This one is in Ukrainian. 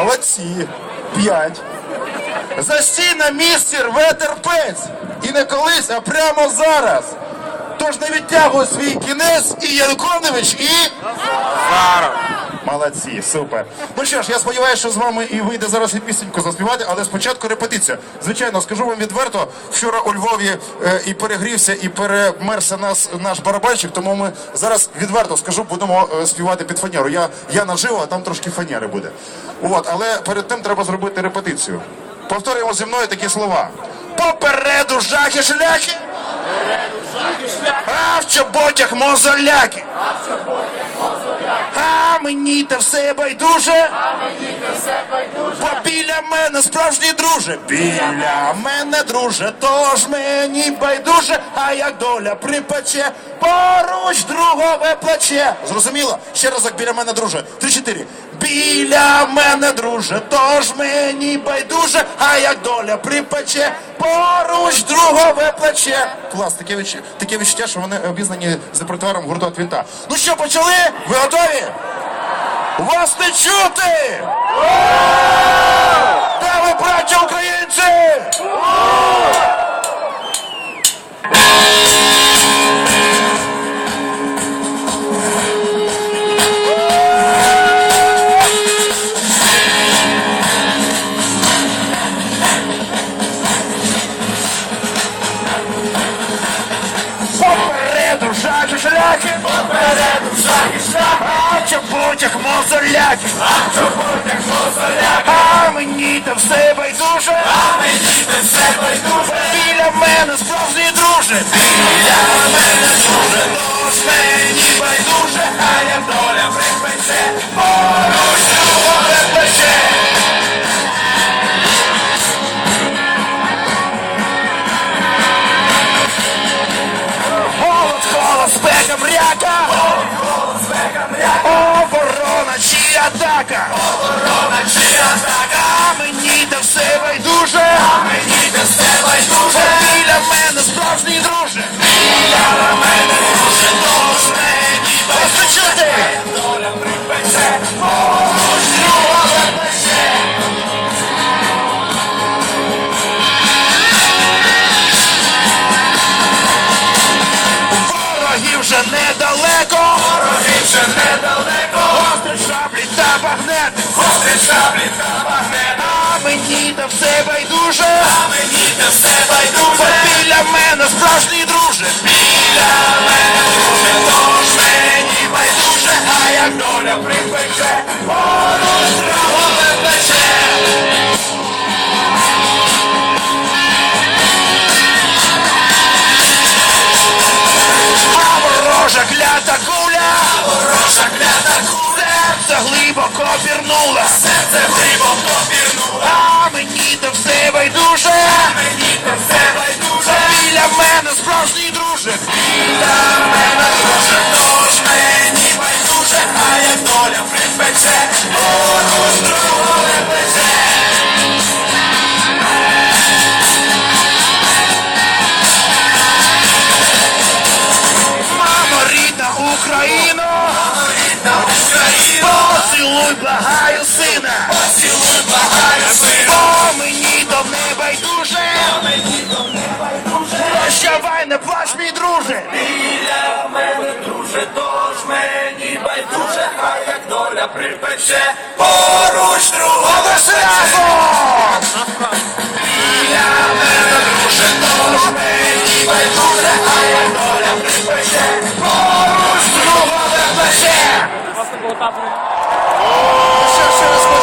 Молодці. П'ять. Застій на місці рве терпець. І не колись, а прямо зараз. Тож не відтягуй свій кінець і Янукович, і. Зараз. Молодці, супер. Ну що ж, я сподіваюся, що з вами і вийде зараз і пісеньку заспівати, але спочатку репетиція. Звичайно, скажу вам відверто, вчора у Львові е, і перегрівся, і перемерся нас наш барабанщик, тому ми зараз відверто скажу, будемо е, співати під фанеру. Я, я наживо, а там трошки фанери буде. От, але перед тим треба зробити репетицію. Повторюємо зі мною такі слова. Попереду жахи шляхи, а в чоботях мозоляки. А мені та все байдуже. Бо біля мене справжній друже. Біля мене друже, тож мені байдуже, а як доля припече, поруч другове плече. Зрозуміло? Ще разок біля мене друже. Три-чотири. Біля мене друже, тож мені байдуже, а як доля припече, поруч другове плече. Клас, таке відчуття, таке відчуття, що вони обізнані з репертуаром гурту «От вінта. Ну що, почали? Ви готові? Вас не чути! Де ви, браття українці? В чоботях мозоляки, а? В чоботях мозоляки, а мені та все байдуже, а мені та все байдуже, біля мене справжній друже, біля мене друже, тож мені байдуже, а я доля припече, поруч другове плече. Голод, голод, спека, мряка! Чи атака! Оборона чи атака! А мені та все байдуже! А мені та все байдуже! Біля мене справжній друже! Біля мене друже, тож мені байдуже! Доля припече! Ворогів вже недалеко, ворогів вже недалеко, шаблі гострі шаблі багнети, а мені та все байдуже, а мені та все байдуже, біля мене справжній друже, біля мене друже, пірнула, серце глибоко пірнула, а мені та все байдуже, а мені та все байдуже, біля мене справжній друже, біля мене друже, тож мені байдуже, а як доля припече, поруч другове плече. Мамо, рідна Україно, мамо, рідна Україно, поцілуй, благаю прощавай, не плач, мій друже, Біля мене друже, тож мені байдуже, а як доля припече, поруч другого разом! Біля мене друже, тож мені байдуже, а як доля припече, поруч другого плече. Просто було капнути.